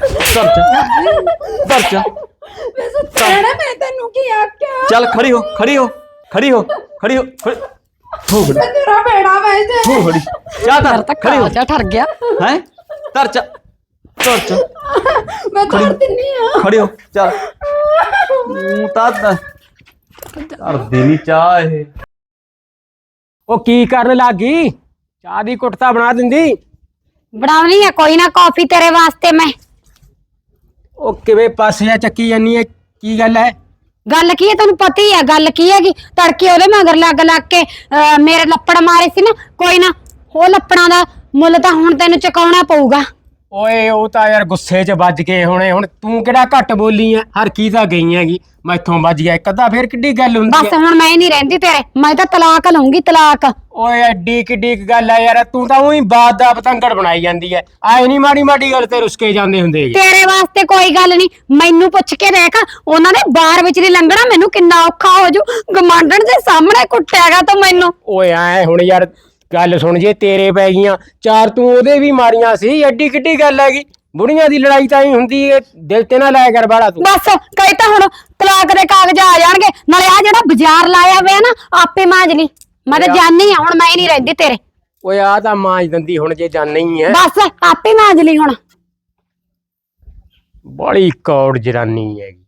ਧਰ ਜਾ। ਧਰ ਜਾ। ਮੈਂ ਸੁੱਤਾ ਰਹਿਣਾ ਮੈਂ ਤੈਨੂੰ ਕੀ ਆਖਿਆ ਚੱਲ ਖੜੀ ਹੋ ਖੜੀ ਹੋ ਖੜੀ ਹੋ ਖੜੀ ਹੋ ਖੜੀ ਹੋ। ਖੜੀ ਮੈਂ ਤੇਰਾ ਬੇੜਾ ਵੈਸੇ ਹੋ ਖੜੀ ਚਾਹ ਧਰ ਤਾਂ ਖੜੀ ਹੋ। ਕਾਜਾ ਠਰ ਗਿਆ। ਹੈ? ਧਰ ਜਾ। ਧਰ ਜਾ। ਮੈਂ ਕਰ ਦਿੰਨੀ ਆ। ਖੜੀ ਹੋ। ਚੱਲ। ਤੂੰ ਤਾਂ ਧਰ। ਦੇ ਨਹੀਂ ਚਾਹ ਇਹ। ਉਹ ਕੀ ਕਰਨ ਲੱਗੀ? ਚਾਹ ਦੀ ਕੁੱਟਤਾ ਬਣਾ ਦਿੰਦੀ। ਬਣਾਉਣੀ ਹੈ ਕੋਈ ਨਾ ਕਾਫੀ ਤੇਰੇ ਵਾਸਤੇ ਮੈਂ। ਉਹ ਕਿਵੇਂ ਪਾਸੇ ਆ ਚੱਕੀ ਜਾਨੀ ਹੈ ਕੀ ਗੱਲ ਹੈ ਗੱਲ ਕੀ ਹੈ ਤੈਨੂੰ ਪਤਾ ਹੀ ਹੈ ਗੱਲ ਕੀ ਹੈਗੀ? ਤੜਕੇ ਉਹਦੇ ਮਗਰ ਲੱਗ ਲੱਗ ਕੇ ਅਹ, ਮੇਰੇ ਲੱਪੜ ਮਾਰੇ ਸੀ ਨਾ ਕੋਈ ਨਾ ਉਹ ਲੱਪੜਾਂ ਦਾ ਮੁੱਲ ਤਾਂ ਹੁਣ ਤੈਨੂੰ ਚੁਕਾਉਣਾ ਪਊਗਾ। ਓਏ ਉਹ ਤਾਂ ਯਾਰ ਗੁੱਸੇ 'ਚ ਵੱਜ ਗਏ ਹੋਣੇ। ਹੁਣ ਤੂੰ ਕਿਹੜਾ ਘੱਟ ਬੋਲੀ ਐ? ਹਰ ਕੀ ਤਾਂ ਗਈ ਹੈਗੀ। ਮੈਥੋਂ ਵੱਜ ਗਿਆ। ਇੱਕ ਅੱਧਾ ਫੇਰ ਕਿੱਡੀ ਗੱਲ ਹੁੰਦੀ ਬਸ ਐ? ਹੁਣ ਮੈਂ ਨਹੀਂ ਰਹਿੰਦੀ ਤੇਰੇ। ਮੈਂ ਤਾਂ ਤਲਾਕ ਲਊਂਗੀ ਤਲਾਕ। ਓਏ ਐਡੀ ਕਿੱਡੀ ਕੁ ਗੱਲ ਐ ਯਾਰ। ਤੂੰ ਤਾਂ ਉਹੀ ਬਾਤ ਦਾ ਪਤੰਗੜ ਬਣਾਈ ਜਾਂਦੀ ਐ। ਆਏ ਨਹੀਂ ਮਾੜੀ ਮਾੜੀ ਗੱਲ ਤੇ ਰੁਸਕੇ ਜਾਂਦੇ ਹੁੰਦੇ ਹੈਗੇ। ਤੇਰੇ ਵਾਸਤੇ ਕੋਈ ਗੱਲ ਨਹੀਂ ਮੈਨੂੰ ਪੁੱਛ ਕੇ ਦੇਖ ਉਹਨਾਂ ਨੇ ਬਾਰ ਵਿੱਚ ਦੀ ਲੰਘਣਾ ਮੈਨੂੰ ਕਿੰਨਾ ਔਖਾ ਹੋ ਜੂ। ਗਮਾਂਡਣ ਦੇ ਸਾਹਮਣੇ ਕੁੱਟਿਆਗਾ ਤੂੰ ਮੈਨੂੰ। ਓਏ ਐ ਹੁਣ ਯਾਰ ਗੱਲ ਸੁਣ ਜੇ ਤੇਰੇ ਪੈ ਗਈਆਂ। ਚਾਰ ਤੂੰ ਉਹਦੇ ਵੀ ਮਾਰੀਆਂ ਸੀ ਐਡੀ ਕਿੱਡੀ ਗੱਲ ਹੈਗੀ। ਬੁੜੀਆਂ ਦੀ ਲੜਾਈ ਤਾਂ ਹੀ ਹੁੰਦੀ ਏ ਦਿਲ ਤੇ ਨਾ ਲਾਇਆ ਕਰ ਬਾੜਾ ਤੂੰ। ਬਸ ਕਈ ਤਾਂ ਹੁਣ ਤਲਾਕ ਦੇ ਕਾਗਜ਼ ਆ ਜਾਣਗੇ ਨਾਲੇ ਆ ਜਿਹੜਾ ਬਾਜ਼ਾਰ ਲਾਇਆ ਹੋਇਆ ਨਾ ਆਪੇ ਮਾਂਜ ਲਈ। ਮੈਂ ਤਾਂ ਜਾਣੀ ਆ ਹੁਣ ਮੈਂ ਨਹੀਂ ਰਹਿੰਦੀ ਤੇਰੇ। ਓਏ ਆ ਤਾਂ ਮਾਂਜ ਦਿੰਦੀ ਹੁਣ ਜੇ ਜਾਣ ਨਹੀਂ ਐ। ਬਸ ਆਪੇ ਮਾਂਜ ਲਈ ਹੁਣ। ਬੜੀ ਕੌੜ ਜਰਾਨੀ ਹੈਗੀ।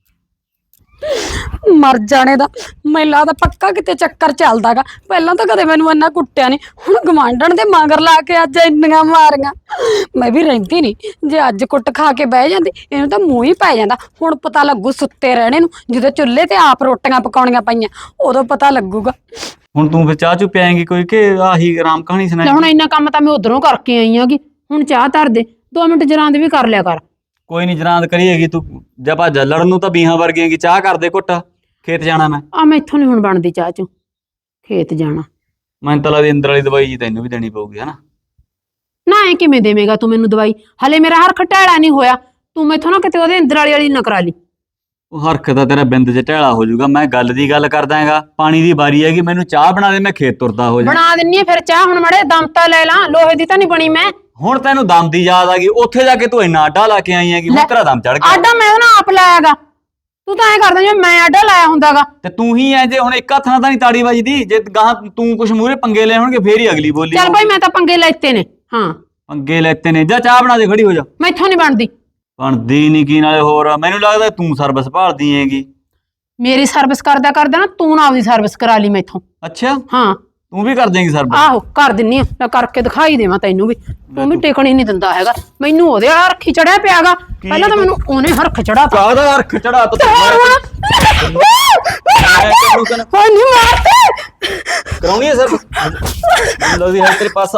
ਮਰ ਜਾਣੇ ਦਾ। ਮੈਨੂੰ ਲੱਗਦਾ ਪੱਕਾ ਕਿਤੇ ਚੱਕਰ ਚੱਲਦਾਗਾ। ਪਹਿਲਾਂ ਤਾਂ ਕਦੇ ਮੈਨੂੰ ਇੰਨਾ ਕੁੱਟਿਆ ਨਹੀਂ ਹੁਣ ਗਵਾਂਢਣ ਦੇ ਮਗਰ ਲਾ ਕੇ ਅੱਜ ਇੰਨੀਆਂ ਮਾਰੀਆਂ। ਮੈਂ ਵੀ ਰਹਿੰਦੀ ਨਹੀਂ ਜੇ ਅੱਜ ਕੁੱਟ ਖਾ ਕੇ ਬਹਿ ਜਾਂਦੀ ਇਹਨੂੰ ਤਾਂ ਮੂੰਹ ਹੀ ਪੈ ਜਾਂਦਾ। ਹੁਣ ਪਤਾ ਲੱਗੂ ਸੁੱਤੇ ਰਹਿਣੇ ਨੂੰ ਜਦੋਂ ਚੁੱਲ੍ਹੇ ਤੇ ਆਪ ਰੋਟੀਆਂ ਪਕਾਉਣੀਆਂ ਪਈਆਂ ਉਦੋਂ ਪਤਾ ਲੱਗੂਗਾ। ਹੁਣ ਤੂੰ ਫਿਰ ਚਾਹ ਚੁ ਪਿਆਏਂਗੀ ਕੋਈ ਕਿ ਆਹੀ ਰਾਮ ਕਹਾਣੀ ਲੈ ਹੁਣ ਇੰਨਾ ਕੰਮ ਤਾਂ ਮੈਂ ਉਧਰੋਂ ਕਰਕੇ ਆਈ ਆਂਗੀ। ਹੁਣ ਚਾਹ ਧਰ ਦੇ। 2 ਮਿੰਟ ਜਰਾਂ ਦੇ ਵੀ ਕਰ ਲਿਆ ਕਰ। ਕੋਈ ਨਹੀਂ ਜਨਾਦ ਕਰੀਏਗੀ ਤੂੰ ਜੇ ਭੱਜ ਲੜਨ ਨੂੰ ਤਾਂ ਬੀਹਾਂ ਵਰਗੀਆਂ ਚਾਹ ਕਰ ਦੇ ਘੁੱਟ ਖੇਤ ਜਾਣਾ ਮੈਂ। ਆ ਮੈਥੋਂ ਨਹੀਂ ਹੁਣ ਬਣਦੀ ਚਾਹ ਚੋਂ ਖੇਤ ਜਾਣਾ। ਮੈਨੂੰ ਤਾਂ ਲੱਗਦੀ ਅੰਦਰ ਵਾਲੀ ਦਵਾਈ ਜੀ ਤੈਨੂੰ ਵੀ ਦੇਣੀ ਪਊਗੀ ਹਨਾ? ਨਾ ਐ ਕਿਵੇਂ ਦੇਵੇਂਗਾ ਤੂੰ ਮੈਨੂੰ ਦਵਾਈ? ਹਲੇ ਮੇਰਾ ਹਰ ਖਟਾੜਾ ਨਹੀਂ ਹੋਇਆ ਤੂੰ ਮੈਥੋਂ ਨਾ ਕਿਤੇ ਉਹਦੇ ਅੰਦਰ ਵਾਲੀ ਵਾਲੀ ਨਾ ਕਰਾ ਲਈ। ਉਹ ਹਰਖ ਤਾਂ ਤੇਰਾ ਬਿੰਦ ਚ ਢੇਲਾ ਹੋ ਜਾਊਗਾ ਮੈਂ ਗੱਲ ਦੀ ਗੱਲ ਕਰਦਾ ਹੈਗਾ ਪਾਣੀ ਦੀ ਵਾਰੀ ਹੈਗੀ ਮੈਨੂੰ ਚਾਹ ਬਣਾ ਦੇ ਮੈਂ ਖੇਤ ਤੁਰਦਾ ਹੋ ਜਾ। ਬਣਾ ਦਿੰਨੀ ਆ ਫਿਰ ਚਾਹ ਹੁਣ ਮੜੇ ਦਮ ਤਾਂ ਲੈ ਲਾਂ ਲੋਹੇ ਦੀ ਤਾਂ ਨਹੀਂ ਬਣੀ ਮੈਂ। ਹੁਣ ਤੈਨੂੰ ਦਮ ਦੀ ਯਾਦ ਆ ਗਈ ਉੱਥੇ ਜਾ ਕੇ ਤੂੰ ਇੰਨਾ ਆਡਾ ਲਾ ਕੇ ਆਈ ਹੈਗੀ ਹੁਣ ਲੈ। ਤੇਰਾ ਦਮ ਚੜ ਗਿਆ। ਆਡਾ ਮੈਂ ਉਹਨਾਂ ਆਪ ਲਾਇਆਗਾ। ਤੂੰ ਤਾਂ ਐ ਕਰਦਾ ਜਿਵੇਂ ਮੈਂ ਆਡਾ ਲਾਇਆ ਹੁੰਦਾਗਾ। ਤੇ ਤੂੰ ਹੀ ਐ ਜੇ ਹੁਣ ਇੱਕ ਹੱਥ ਨਾਲ ਤਾਂ ਨਹੀਂ ਤਾੜੀ ਵੱਜਦੀ ਜੇ ਗਾਂ ਤੂੰ ਕੁਛ ਮੂਹਰੇ ਪੰਗੇ ਲੈ ਹੋਣਗੇ ਫੇਰ ਹੀ ਅਗਲੀ ਬੋਲੀ ਚੱਲ ਭਾਈ ਮੈਂ ਤਾਂ ਪੰਗੇ ਲੈਤੇ ਨੇ ਹਾਂ। ਪੰਗੇ ਲੈਤੇ ਨੇ। ਜਾ ਚਾਹ ਬਣਾ ਦੇ ਖੜੀ ਹੋ ਜਾ। ਮੈਥੋਂ ਨਹੀਂ ਬਣਦੀ। ਬਣਦੀ ਨਹੀਂ ਕੀ ਨਾਲੇ ਹੋਰ। ਮੈਨੂੰ ਲੱਗਦਾ ਤੂੰ ਸਰਵਿਸ ਭਾਲਦੀ ਹੈਗੀ। ਮੇਰੀ ਸਰਵਿਸ ਕਰਦਾ ਕਰਦਾ ਨਾ ਤੂੰ ਨਾ ਆਪਦੀ ਸਰਵਿਸ ਕਰਾ ਲਈ ਮੈਥੋਂ। ਅੱਛਾ? ਹਾਂ। ਤੂੰ ਵੀ ਕਰ ਦੇਂਗੀ ਸਰਵਿਸ। ਆਹੋ ਕਰ ਦਿੰਨੀ ਆ ਮੈਂ ਕਰਕੇ ਦਿਖਾਈ ਦੇਵਾਂ ਤੈਨੂੰ ਵੀ। ਤੂੰ ਵੀ ਟਿਕਣੀ ਨਹੀਂ ਦਿੰਦਾ ਹੈਗਾ। ਮੈਨੂੰ ਉਹਦੇ ਵਾਲਾ ਹਰਖੀ ਚੜਿਆ ਪਿਆਗਾ। ਪਹਿਲਾਂ ਤਾਂ ਮੈਨੂੰ ਉਹਨੇ ਹਰਖ ਚੜਾ ਤਾ। ਕਾਹਦਾ ਹਰਖ ਚੜਾ ਤਾ ਹਾਂ ਨਹੀਂ ਮਾਰਤੇ ਕਰਾਉਣੀ ਹੈ ਸਰਵਿਸ? ਲੱਗਦੀ ਹੈ ਤੇਰੇ ਪਾਸ।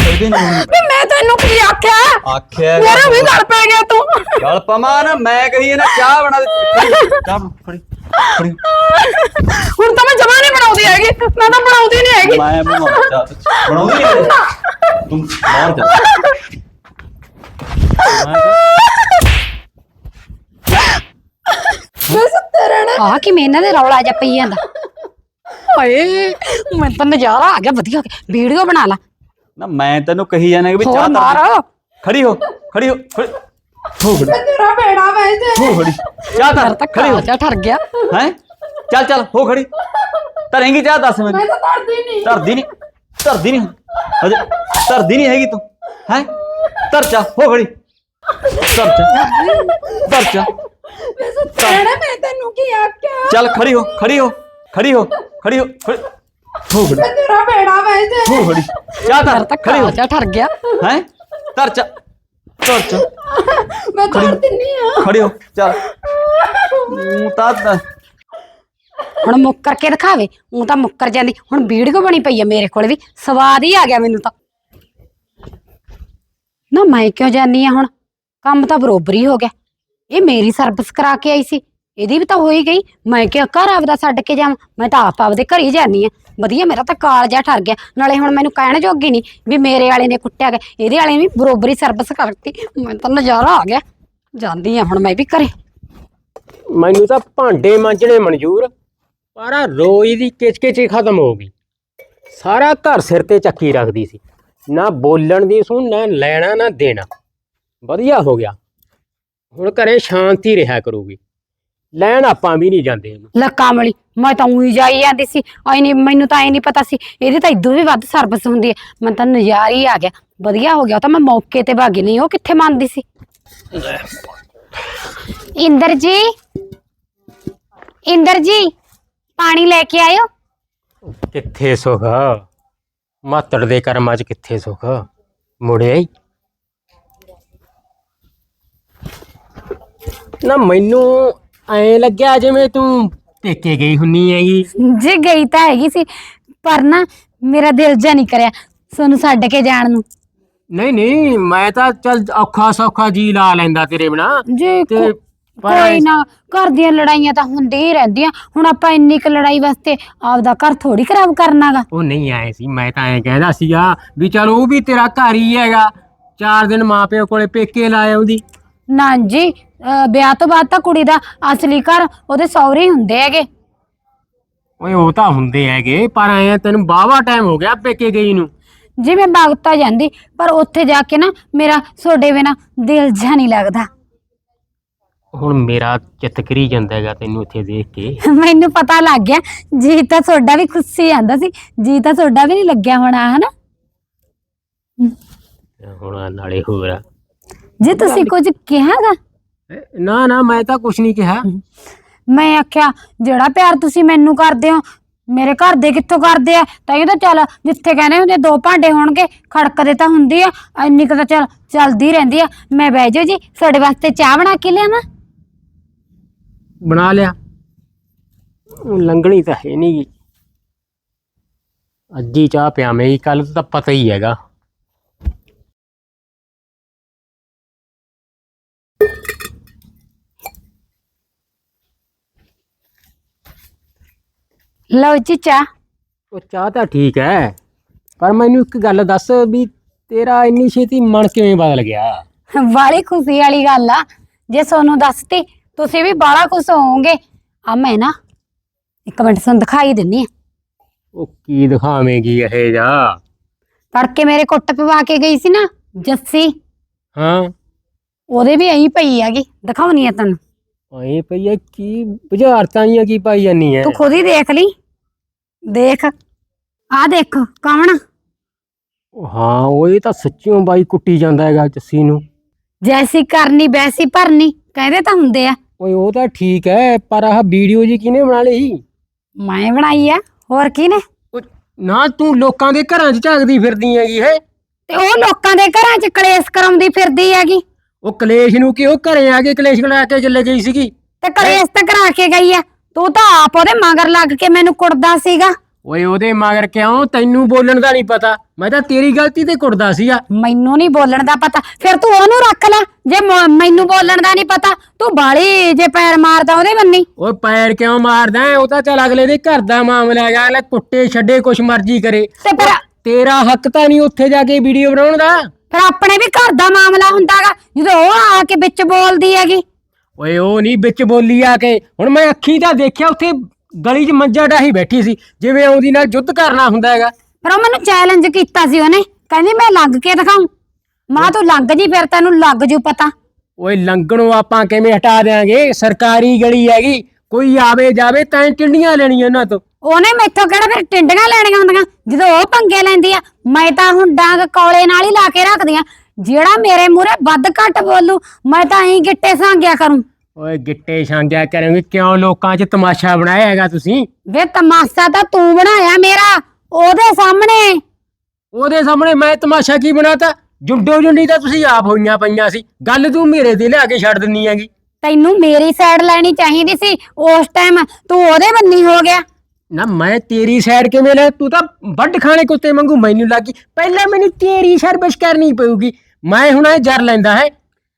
ਇਹਦੇ ਨਹੀਂ ਵੀ ਮੈਂ ਤੈਨੂੰ ਕੀ ਆਖਿਆ? ਆਖਿਆ ਮੇਰਾ ਵੀ ਗੱਲ ਪੈ ਗਿਆ ਤੂੰ। ਗਲ ਪਮਾ ਨਾ ਮੈਂ ਕਹੀ ਨਾ ਚਾਹ ਬਣਾ ਦੇ ਚਾਹ ਬਣਾ, ਖੜੀ ਹੁਣ ਤਾਂ ਮੈਂ ਜਮਾ ਨਹੀਂ ਬਣਾਉਂਦੀ ਹੈਗੀ। ਮੈਂ ਤਾਂ ਬਣਾਉਂਦੀ ਨਹੀਂ ਹੈਗੀ। ਮੈਂ ਬਣਾਉਂਦਾ ਚਾਹ ਬਣਾਉਂਦੀ ਹੈ। ਤੂੰ ਬਾਹਰ ਜਾ। ਮੈਂ ਕਿਹਾ, ਮੈਂ ਸੁੱਤੇ ਰਹਿਣਾ। ਆਹ ਕਿਵੇਂ ਇਹਨਾਂ ਦੇ ਰੌਲਾ ਜਿਹਾ ਪਈ ਜਾਂਦਾ? ਹਾਏ ਮੈਨੂੰ ਤਾਂ ਨਜ਼ਾਰਾ ਆ ਗਿਆ ਵਧੀਆ ਹੋ ਗਿਆ। ਵੀਡੀਓ ਬਣਾ ਲਾ। ਨਾ ਮੈਂ ਤੈਨੂੰ ਕਹੀ ਜਾਣਾ ਕਿ ਵੀ ਹੋਰ ਚਾਹ ਮਾਰ। ਧਰ ਖੜੀ ਹੋ ਖੜੀ ਹੋ ਖੜੀ ਹੋ ਖੜੀ ਮੈਂ ਤੇਰਾ ਬੇੜਾ ਵੈਸੇ ਹੋ ਖੜੀ ਚਾਹ ਤੇਰਾ ਧਰ ਤਾਂ ਖੜੀ ਹੋ ਕਾਜਾ ਠਰ ਗਿਆ ਹੈ ਚੱਲ ਚੱਲ ਹੋ ਖੜੀ ਧਰੇਂਗੀ ਚਾਹ ਦੱਸ ਮੈਨੂੰ ਮੈਂ ਤਾਂ ਧਰਦੀ ਨਹੀਂ ਧਰਦੀ ਨਹੀਂ ਧਰਦੀ ਨਹੀਂ ਅਜੇ ਧਰਦੀ ਨਹੀਂ ਹੈਗੀ ਤੂੰ ਹੈ ਧਰ ਚਾ ਹੋ ਖੜੀ ਧਰ ਚਾ ਧਰ ਚਾ ਮੈਂ ਸੁੱਤੇ ਰਹਿਣਾ ਮੈਂ ਤੈਨੂੰ ਕੀ ਆਖਿਆ ਚੱਲ ਖੜੀ ਹੋ ਖੜੀ ਹੋ ਖੜੀ ਹੋ ਖੜੀ ਹੋ ਖੜੀ ਹੋ ਖੜੀ ਮੈਂ ਤੇਰਾ ਬੇੜਾ ਵੈਸੇ ਹੋ ਖੜੀ ਚਾਹ ਤੇਰਾ ਧਰ ਤਾਂ ਖੜੀ ਹੋ ਕਾਜਾ ਠਰ ਗਿਆ ਹੈ ਧਰ ਚਾ। ਧਰ ਚਾ ਮੈਂ ਧਰ ਦਿੰਨੀ ਆ। ਖੜੀ ਹੋ ਚੱਲ। ਤੂੰ ਤਾਂ ਹੁਣ ਮੁੱਕਰ ਕੇ ਦਿਖਾਵੇ ਉਹ ਤਾਂ ਮੁੱਕਰ ਜਾਂਦੀ। ਹੁਣ ਵੀਡੀਓ ਬਣੀ ਪਈ ਆ ਮੇਰੇ ਕੋਲ ਵੀ ਸਵਾਦ ਹੀ ਆ ਗਿਆ ਮੈਨੂੰ ਤਾਂ। ਨਾ ਮੈਂ ਕਿਉਂ ਜਾਨੀ ਆ ਹੁਣ? ਕੰਮ ਤਾਂ ਬਰੋਬਰ ਹੀ ਹੋ ਗਿਆ। ਇਹ ਮੇਰੀ ਸਰਵਿਸ ਕਰਾ ਕੇ ਆਈ ਸੀ। ਇਹਦੀ ਵੀ ਤਾਂ ਹੋਈ ਗਈ। ਮੈਂ ਕਿਹਾ ਘਰ ਆਪਦਾ ਛੱਡ ਕੇ ਜਾਵਾਂ। ਮੈਂ ਤਾਂ ਆਪ ਆਪਦੇ ਘਰ ਹੀ ਜਾਨੀ ਆ ਵਧੀਆ, ਮੇਰਾ ਤਾਂ ਕਾਲਜਾ ਠਰ ਗਿਆ। ਨਾਲੇ ਹੁਣ ਮੈਨੂੰ ਕਹਿਣ ਜੋਗੀ ਨਹੀਂ ਵੀ ਮੇਰੇ ਵਾਲੇ ਨੇ ਕੁੱਟਿਆ ਗਿਆ। ਇਹਦੇ ਵਾਲੇ ਨੇ ਵੀ ਬਰੋਬਰੀ ਸਰਵਿਸ ਕਰਤੀ ਮੈਨੂੰ ਤਾਂ ਨਜ਼ਾਰਾ ਆ ਗਿਆ। ਜਾਂਦੀ ਆ ਹੁਣ ਮੈਂ ਵੀ ਘਰੇ। ਮੈਨੂੰ ਤਾਂ ਭਾਂਡੇ ਮਾਂਜਣੇ ਮਨਜ਼ੂਰ। ਪਰ ਆ ਰੋਜ਼ ਦੀ ਕਿਚਕਿਚ ਹੀ ਖਤਮ ਹੋ ਗਈ। ਸਾਰਾ ਘਰ ਸਿਰ ਤੇ ਚੱਕੀ ਰੱਖਦੀ ਸੀ। ਨਾ ਬੋਲਣ ਦੀ ਸੁਣ, ਨਾ ਲੈਣਾ, ਨਾ ਦੇਣਾ। ਵਧੀਆ ਹੋ ਗਿਆ। ਹੁਣ ਘਰੇ ਸ਼ਾਂਤੀ ਰਿਹਾ ਕਰੂਗੀ। ਲੈਣ ਆਪਾਂ ਵੀ ਨਹੀਂ ਜਾਂਦੇ ਇਹਨੂੰ। ਲੱਕਾਂ ਵਾਲੀ ਮੈਂ ਤਾਂ ਉਹੀ ਜਾਈ ਜਾਂਦੀ ਸੀ। ਆਈ ਨਹੀਂ ਮੈਨੂੰ ਤਾਂ ਐ ਨਹੀਂ ਪਤਾ ਸੀ। ਇਹਦੀ ਤਾਂ ਇਦੋਂ ਵੀ ਵੱਧ ਸਰਵਿਸ ਹੁੰਦੀ ਹੈ। ਮੈਨੂੰ ਤਾਂ ਨਜ਼ਾਰਾ ਹੀ ਆ ਗਿਆ। ਵਧੀਆ ਹੋ ਗਿਆ। ਉਹ ਤਾਂ ਮੈਂ ਮੌਕੇ ਤੇ ਭਾਗੀ ਨਹੀਂ ਉਹ ਕਿੱਥੇ ਮੰਨਦੀ ਸੀ? ਇੰਦਰ ਜੀ। ਇੰਦਰ ਜੀ ਪਾਣੀ ਲੈ ਕੇ ਆਇਓ। ਕਿੱਥੇ ਸੁਖ? ਮਾਤੜ ਦੇ ਕਰਮਾਂ 'ਚ ਕਿੱਥੇ ਸੁਖ? ਮੁੜਿਆ ਹੀ ਨਾ ਮੈਨੂੰ ਐ ਲੱਗਿਆ ਜਿਵੇਂ ਤੂੰ ਪੇਕੇ ਗਈ ਹੁੰਨੀ ਹੈਗੀ। ਜੀ ਗਈ ਤਾਂ ਹੈਗੀ ਸੀ ਪਰ ਨਾ ਮੇਰਾ ਦਿਲ ਜਾ ਨਹੀਂ ਕਰਿਆ ਤੁਹਾਨੂੰ ਛੱਡ ਕੇ ਜਾਣ ਨੂੰ। ਨਹੀਂ ਨਹੀਂ ਮੈਂ ਤਾਂ ਚੱਲ ਔਖਾ ਸੌਖਾ ਜੀ ਲਾ ਲੈਂਦਾ ਤੇਰੇ ਬਿਨਾ। ਜੀ ਤੇ ਪਰ ਕੋਈ ਨਾ ਘਰ ਦੀਆਂ ਲੜਾਈਆਂ ਤਾਂ ਹੁੰਦੀਆਂ ਹੀ ਰਹਿੰਦੀਆਂ। ਹੁਣ ਆਪਾਂ ਇੰਨੀ ਕੁ ਲੜਾਈ ਵਾਸਤੇ ਆਪਦਾ ਘਰ ਥੋੜੀ ਖਰਾਬ ਕਰਨਾਗਾ। ਉਹ ਨਹੀਂ ਆਏ ਸੀ ਮੈਂ ਤਾਂ ਐ ਕਹਿੰਦਾ ਸੀਗਾ ਵੀ ਚਲ ਉਹ ਵੀ ਤੇਰਾ ਘਰ ਹੀ ਹੈਗਾ। ਚਾਰ ਦਿਨ ਮਾਪਿਓ ਕੋਲੇ ਪੇਕੇ ਲਾਏ ਉਹਦੀ ਨਾ ਜੀ ਅਹ ਵਿਆਹ ਤੋਂ ਬਾਅਦ ਤਾਂ ਕੁੜੀ ਦਾ ਅਸਲੀ ਘਰ ਉਹਦੇ ਸਹੁਰੇ ਹੀ ਹੁੰਦੇ ਹੈਗੇ। ਓਏ ਉਹ ਤਾਂ ਹੁੰਦੇ ਹੈਗੇ ਪਰ ਐ ਤੈਨੂੰ ਬਾਵਾ ਟਾਈਮ ਹੋ ਗਿਆ ਪੇਕੇ ਗਈ ਨੂੰ। ਜੀ ਮੈਂ ਭਗਤਾ ਜਾਂਦੀ ਪਰ ਉੱਥੇ ਜਾ ਕੇ ਨਾ ਮੇਰਾ ਤੁਹਾਡੇ ਬਿਨਾ ਦਿਲ ਜਾ ਨਹੀਂ ਲੱਗਦਾ। ਹੁਣ ਮੇਰਾ ਚਿੱਤ ਕਰੀ ਜਾਂਦਾ ਹੈਗਾ ਤੈਨੂੰ ਇੱਥੇ ਦੇਖ ਕੇ। ਮੈਨੂੰ ਪਤਾ ਲੱਗ ਗਿਆ ਜੀ ਤਾਂ ਤੁਹਾਡਾ ਵੀ ਖੁਸ਼ੀ ਆਂਦਾ ਸੀ ਜੀ ਤਾਂ ਤੁਹਾਡਾ ਵੀ ਨਹੀਂ ਲੱਗਿਆ ਹੋਣਾ ਹਨਾ? ਹੁਣ ਨਾਲੇ ਹੋਰ ਆ। ਜੀ ਤੁਸੀਂ ਕੁਝ ਕਿਹਾਗਾ ਨਾ ਨਾ ਮੈਂ ਤਾਂ ਕੁਛ ਨਹੀਂ ਕਿਹਾ। ਮੈਂ ਆਖਿਆ ਜਿਹੜਾ ਪਿਆਰ ਤੁਸੀਂ ਮੈਨੂੰ ਕਰਦੇ ਹੋ ਮੇਰੇ ਘਰ ਦੇ ਕਿੱਥੋਂ ਕਰਦੇ ਆ? ਤਾਂ ਇਹ ਤਾਂ ਚੱਲ ਜਿੱਥੇ ਕਹਿੰਦੇ ਹੁੰਦੇ ਦੋ ਭਾਂਡੇ ਹੋਣਗੇ ਖੜਕਦੇ ਤਾਂ ਹੁੰਦੀ ਆ। ਇੰਨੀ ਕੁ ਤਾਂ ਚੱਲ ਚੱਲਦੀ ਰਹਿੰਦੀ ਆ। ਮੈਂ ਬਹਿ ਜਾਓ ਜੀ ਤੁਹਾਡੇ ਵਾਸਤੇ ਚਾਹ ਬਣਾ ਕੇ ਲਿਆਵਾਂ? ਬਣਾ ਲਿਆ। ਉਹ ਲੰਗਣੀ ਤਾਂ ਹੈ ਨਹੀਂ ਅੱਜ ਹੀ ਚਾਹ ਪਿਆਵੇਂਗੀ ਕੱਲ ਤਾਂ ਪਤਾ ਹੀ ਹੈਗਾ। ਲਓ ਜੀ ਚਾਹ। ਉਹ ਚਾਹ ਤਾਂ ਠੀਕ ਹੈ ਪਰ ਮੈਨੂੰ ਇੱਕ ਗੱਲ ਦੱਸ ਵੀ ਤੇਰਾ ਇੰਨੀ ਛੇਤੀ ਮਨ ਕਿਵੇਂ ਬਦਲ ਗਿਆ? ਵਾਲੀ ਖੁਸ਼ੀ ਵਾਲੀ ਗੱਲ ਆ। ਜੇ ਸੋਨੂੰ ਦੱਸਤੀ ਤੁਸੀਂ ਵੀ ਬਾਲਾ ਖੁਸ਼ ਹੋਵੋਗੇ। ਆ ਮੈਂ ਨਾ ਇੱਕ ਮਿੰਟ ਤੁਹਾਨੂੰ ਦਿਖਾਈ ਦਿੰਨੀ ਆ। ਉਹ ਕੀ ਦਿਖਾਵੇਂਗੀ ਇਹ ਜਾ ਤੜਕੇ ਮੇਰੇ ਕੁੱਟ ਪਵਾ ਕੇ ਗਈ ਸੀ ਨਾ ਜੱਸੀ। ਹਾਂ। ਉਹਦੇ ਵੀ ਐਂ ਪਈ ਹੈਗੀ ਦਿਖਾਉਣੀ ਆ ਤੈਨੂੰ। ਐ ਪਈ ਐ ਕੀ ਬੁਝਾਰਤਾਂ ਜੀਆਂ ਕੀ ਪਾਈ ਜਾਨੀ ਐ? ਤੂੰ ਖੁਦ ਹੀ ਦੇਖ ਲਈ। ਦੇਖ। ਆ ਦੇਖ ਕੌਣ? ਹਾਂ ਉਹ ਇਹ ਤਾਂ ਸੱਚਿਓ ਬਾਈ ਕੁੱਟੀ ਜਾਂਦਾ ਹੈਗਾ ਜੱਸੀ ਨੂੰ। ਜੈਸੀ ਕਰਨੀ ਵੈਸੀ ਭਰਨੀ ਕਹਿੰਦੇ ਤਾਂ ਹੁੰਦੇ ਆ। ਓਏ ਉਹ ਤਾਂ ਠੀਕ ਹੈ ਪਰ ਆਹ ਵੀਡੀਓ ਜੀ ਕਿਹਨੇ ਬਣਾ ਲਈ? ਮੈਂ ਬਣਾਈ ਆ ਹੋਰ ਕੀ ਨੇ ਤੂੰ ਲੋਕਾਂ ਦੇ ਘਰਾਂ 'ਚ ਝਾਕਦੀ ਫਿਰਦੀ ਹੈਗੀ ਹੈ? ਤੇ ਉਹ ਲੋਕਾਂ ਦੇ ਘਰਾਂ 'ਚ ਕਲੇਸ਼ ਕਰਾਉਂਦੀ ਫਿਰਦੀ ਹੈਗੀ। ਉਹ ਕਲੇਸ਼ ਨੂੰ ਕਿ ਉਹ ਘਰੇ ਆ ਕੇ ਕਲੇਸ਼ ਬਣਾ ਕੇ ਚੱਲੇ ਗਈ ਸੀਗੀ? ਤੇ ਕਲੇਸ਼ ਤਾਂ ਕਰਾ ਕੇ ਗਈ ਆ। ਤੂੰ ਤਾਂ ਆਪ ਉਹਦੇ ਮਗਰ ਲੱਗ ਕੇ ਮੈਨੂੰ ਕੁੱਟਦਾ ਸੀਗਾ। ਓਏ ਉਹਦੇ ਮਗਰ ਕਿਉਂ? ਤੈਨੂੰ ਬੋਲਣ ਦਾ ਨਹੀਂ ਪਤਾ। ਮੈਂ ਤਾਂ ਤੇਰੀ ਗਲਤੀ ਤੇ ਕੁੱਟਦਾ ਸੀਗਾ। ਮੈਨੂੰ ਨਹੀਂ ਬੋਲਣ ਦਾ ਪਤਾ। ਫਿਰ ਤੂੰ ਉਹਨੂੰ ਰੱਖ ਲੈ। ਜੇ ਮ- ਮੈਨੂੰ ਬੋਲਣ ਦਾ ਨਹੀਂ ਪਤਾ ਤੂੰ ਬਾਲੀ ਜੇ ਪੈਰ ਮਾਰਦਾ ਉਹਦੇ ਬੰਨੀ। ਓਏ ਪੈਰ ਕਿਉਂ ਮਾਰਦਾ ਹੈ? ਉਹ ਤਾਂ ਚੱਲ ਅਗਲੇ ਦੇ ਘਰ ਦਾ ਮਾਮਲਾ ਹੈਗਾ। ਲੈ ਕੁੱਟੇ ਛੱਡੇ ਕੁਛ ਮਰਜ਼ੀ ਕਰੇ। ਤੇ ਫਿਰ ਤੇਰਾ ਹੱਕ ਤਾਂ ਨਹੀਂ ਉੱਥੇ ਜਾ ਕੇ ਵੀਡੀਓ ਬਣਾਉਣ ਦਾ। ਫਿਰ ਆਪਣੇ ਵੀ ਘਰ ਦਾ ਮਾਮਲਾ ਹੁੰਦਾਗਾ। ਜਦੋਂ ਉਹ ਆ ਕੇ ਵਿੱਚ ਬੋਲਦੀ ਹੈਗੀ। ਓਏ ਉਹ ਨਹੀਂ ਵਿੱਚ ਬੋਲੀ ਆ ਕੇ। ਹੁਣ ਮੈਂ ਅੱਖੀ ਤਾਂ ਦੇਖਿਆ ਉੱਥੇ ਗਲੀ 'ਚ ਮੰਜਾ ਡਾਹੀ ਬੈਠੀ ਸੀ ਜਿਵੇਂ ਉਹਦੀ ਨਾਲ ਯੁੱਧ ਕਰਨਾ ਹੁੰਦਾ ਹੈਗਾ। ਫਿਰ ਉਹ ਮੈਨੂੰ ਚੈਲੰਜ ਕੀਤਾ ਸੀ ਉਹਨੇ। ਕਹਿੰਦੀ ਮੈਂ ਲੱਗ ਕੇ ਦਿਖਾਉਂ। ਮਾਂ ਤੂੰ ਲੱਗ ਜੀ ਫਿਰ ਤੈਨੂੰ ਲੱਗ ਜੂ ਪਤਾ। ਓਏ ਲੰਗਣੋਂ ਆਪਾਂ ਕਿਵੇਂ ਹਟਾ ਦੇਾਂਗੇ ਸਰਕਾਰੀ ਗਲੀ ਹੈਗੀ ਕੋਈ ਆਵੇ ਜਾਵੇ ਤਾਂ ਟਿੰਡੀਆਂ ਲੈਣੀਆਂ ਉਹਨਾਂ ਤੋਂ। ਉਹਨੇ ਮੈਥੋਂ ਕਿਹੜਾ ਫਿਰ ਟਿੰਡੀਆਂ ਲੈਣੀਆਂ ਹੁੰਦੀਆਂ? ਜਦੋਂ ਉਹ ਪੰਗੇ ਲੈਂਦੀ ਆ ਮੈਂ ਤਾਂ ਹੁਣ ਡਾਂਗ ਕੌਲੇ ਨਾਲ ਹੀ ਲਾ ਕੇ ਰੱਖਦੀ ਆ। ਜਿਹੜਾ ਮੇਰੇ ਮੂਹਰੇ ਵੱਧ ਘੱਟ ਬੋਲੂ ਮੈਂ ਤਾਂ ਐਂ ਗਿੱਟੇ ਸਾਂਗਿਆ ਕਰੂੰ। ਓਏ ਗਿੱਟੇ ਛਾਂਗਿਆ ਕਰਾਂਗੇ ਕਿਉਂ ਲੋਕਾਂ 'ਚ ਤਮਾਸ਼ਾ ਬਣਾਇਆ ਹੈਗਾ ਤੁਸੀਂ? ਵੇ ਤਮਾਸ਼ਾ ਤਾਂ ਤੂੰ ਬਣਾਇਆ ਮੇਰਾ ਉਹਦੇ ਸਾਹਮਣੇ। ਉਹਦੇ ਸਾਹਮਣੇ ਮੈਂ ਤਮਾਸ਼ਾ ਕੀ ਬਣਾਤਾ? ਜੁੰਡੋ ਜੁੰਡੀ ਤਾਂ ਤੁਸੀਂ ਆਪ ਹੋਈਆਂ ਪਈਆਂ ਸੀ ਗੱਲ ਤੂੰ ਮੇਰੇ ਤੇ ਲਿਆ ਕੇ ਛੱਡ ਦਿੰਨੀ ਹੈਗੀ। ਤੈਨੂੰ ਮੇਰੀ ਸਾਈਡ ਲੈਣੀ ਚਾਹੀਦੀ ਸੀ ਉਸ ਟਾਈਮ ਤੂੰ ਉਹਦੇ ਬੰਨੀ ਹੋ ਗਿਆ। ਨਾ ਮੈਂ ਤੇਰੀ ਸਾਈਡ ਕਿਵੇਂ ਲੈ ਤੂੰ ਤਾਂ ਵੱਡ ਖਾਣੇ ਕੁੱਤੇ ਵਾਂਗੂ ਮੈਨੂੰ ਲੱਗੀ। ਪਹਿਲਾਂ ਮੈਨੂੰ ਤੇਰੀ ਸਰਵਿਸ ਕਰਨੀ ਪਊਗੀ ਮੈਂ ਹੁਣ ਇਹ ਜਰ ਲੈਂਦਾ ਹੈ।